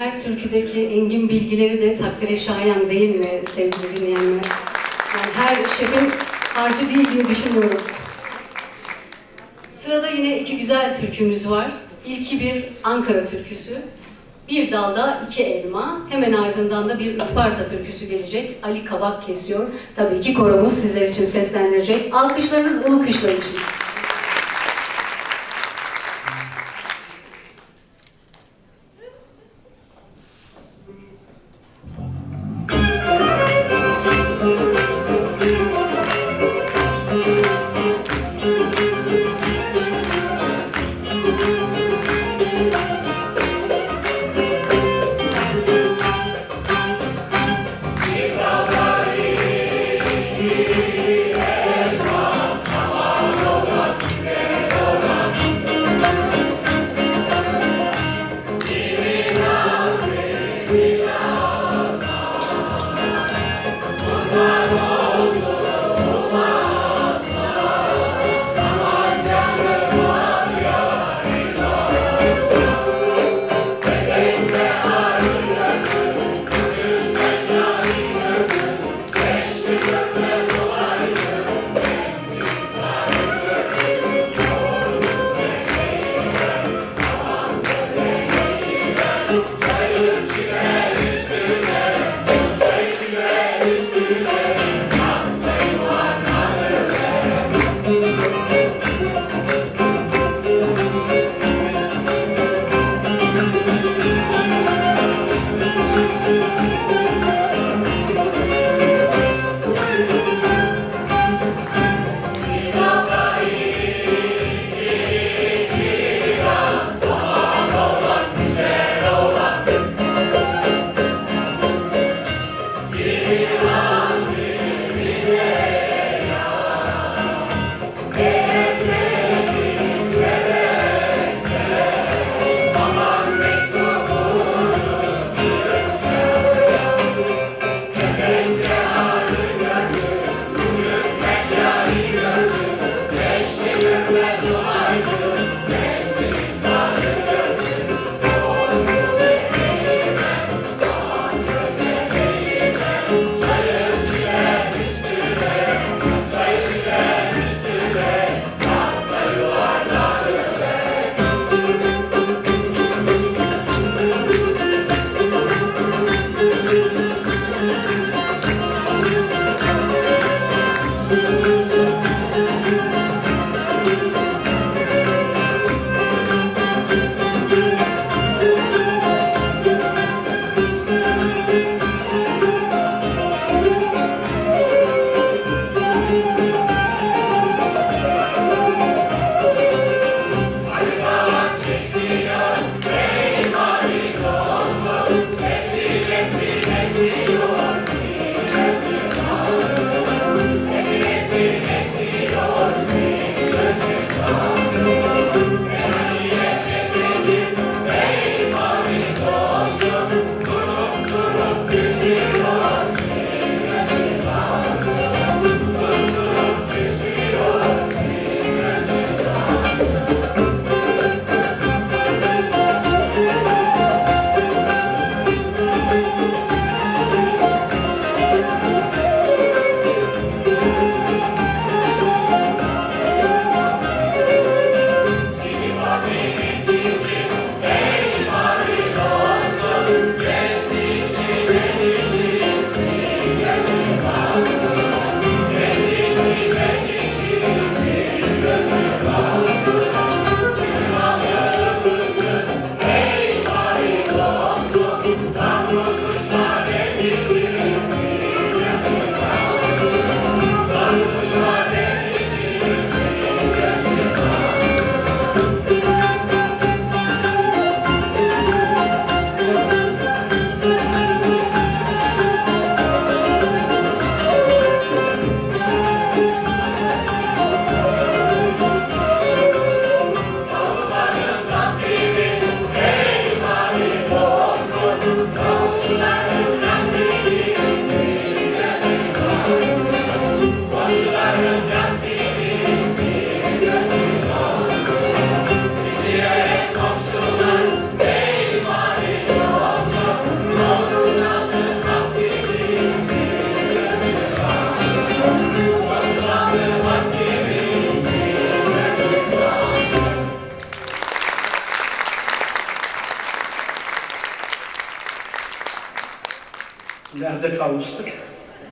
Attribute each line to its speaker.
Speaker 1: Her türküdeki engin bilgileri de takdire şayan değil mi sevgili dinleyenler? Yani her şefin harcı değil diye düşünüyorum. Sırada yine iki güzel türkümüz var. İlki bir Ankara türküsü. Bir dalda iki elma. Hemen ardından da bir Isparta türküsü gelecek. Ali Kabak kesiyor. Tabii ki koromuz sizler için seslendirecek. Alkışlarınız Ulu Kışla için. Amen.
Speaker 2: Nerede kalmıştık?